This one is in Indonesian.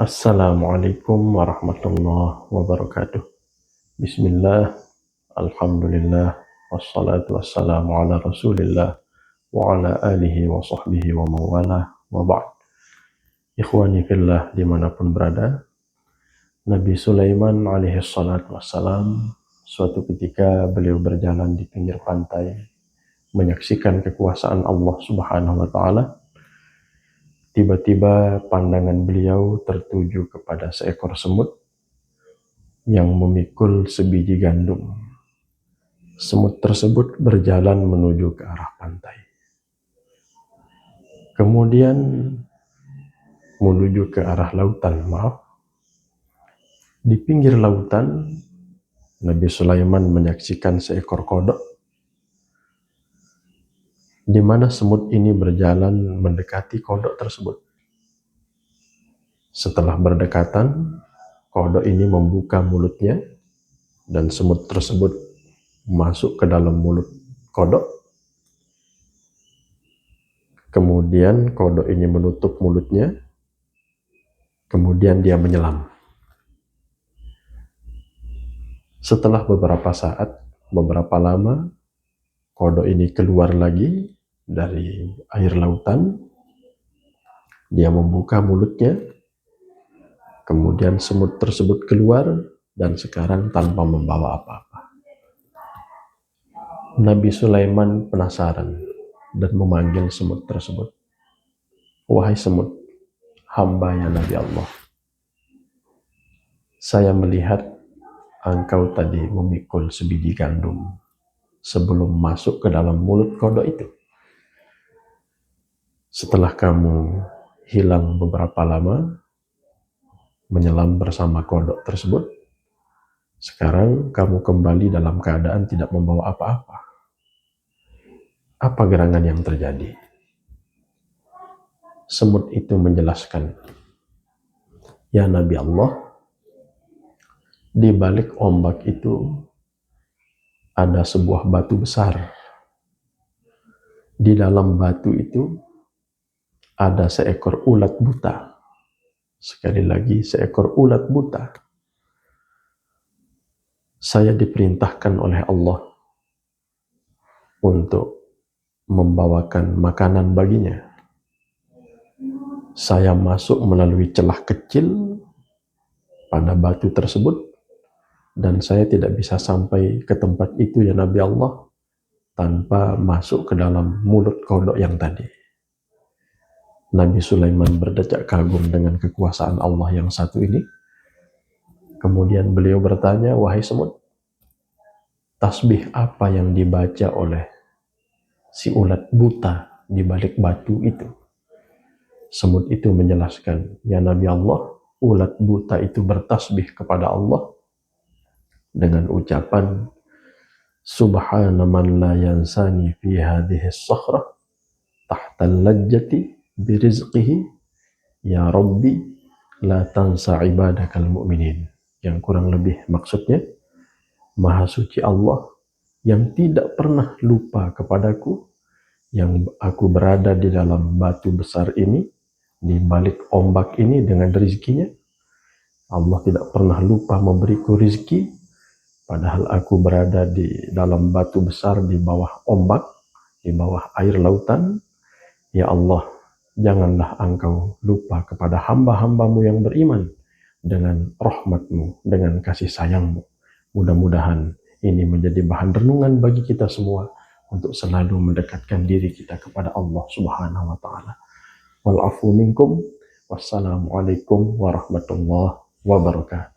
Assalamualaikum warahmatullahi wabarakatuh. Bismillah, Alhamdulillah, wassalatu wassalamu ala rasulillah wa ala alihi wa sahbihi wa mawala wa ba'd. Ikhwani fillah di mana pun berada, Nabi Sulaiman alaihi salatu wassalam suatu ketika beliau berjalan di pinggir pantai menyaksikan kekuasaan Allah subhanahu wa ta'ala Tiba-tiba pandangan beliau tertuju kepada seekor semut yang memikul sebiji gandum. Semut tersebut berjalan menuju ke arah pantai. Kemudian menuju ke arah lautan, maaf. Di pinggir lautan, Nabi Sulaiman menyaksikan seekor kodok di mana semut ini berjalan mendekati kodok tersebut. Setelah berdekatan, kodok ini membuka mulutnya dan semut tersebut masuk ke dalam mulut kodok. Kemudian kodok ini menutup mulutnya, kemudian dia menyelam. Setelah beberapa saat, beberapa lama, kodok ini keluar lagi dari air lautan. Dia membuka mulutnya, kemudian semut tersebut keluar dan sekarang tanpa membawa apa-apa. Nabi Sulaiman penasaran dan memanggil semut tersebut. Wahai semut, hamba ya Nabi Allah. Saya melihat engkau tadi memikul sebiji gandum sebelum masuk ke dalam mulut kodok itu. Setelah kamu hilang beberapa lama, menyelam bersama kodok tersebut, sekarang kamu kembali dalam keadaan tidak membawa apa-apa. Apa gerangan yang terjadi? Semut itu menjelaskan, Ya Nabi Allah, di balik ombak itu ada sebuah batu besar. Di dalam batu itu ada seekor ulat buta. Sekali lagi, seekor ulat buta. Saya diperintahkan oleh Allah untuk membawakan makanan baginya. Saya masuk melalui celah kecil pada batu tersebut dan saya tidak bisa sampai ke tempat itu ya Nabi Allah tanpa masuk ke dalam mulut kodok yang tadi. Nabi Sulaiman berdecak kagum dengan kekuasaan Allah yang satu ini. Kemudian beliau bertanya, wahai semut, tasbih apa yang dibaca oleh si ulat buta di balik batu itu? Semut itu menjelaskan, ya Nabi Allah, ulat buta itu bertasbih kepada Allah dengan ucapan Subhana man la yansani fi hadhihi as-sakhra tahta al-lajjati bi rizqihi. Ya rabbi la tansa ibadakal mu'minin yang kurang lebih maksudnya maha suci Allah yang tidak pernah lupa kepadaku yang aku berada di dalam batu besar ini di balik ombak ini dengan rezekinya. Allah tidak pernah lupa memberiku rezeki Padahal aku berada di dalam batu besar di bawah ombak, di bawah air lautan. Ya Allah, janganlah engkau lupa kepada hamba-hambamu yang beriman dengan rahmatmu, dengan kasih sayangmu. Mudah-mudahan ini menjadi bahan renungan bagi kita semua untuk selalu mendekatkan diri kita kepada Allah Subhanahu wa taala. Wal minkum. Wassalamualaikum warahmatullahi wabarakatuh.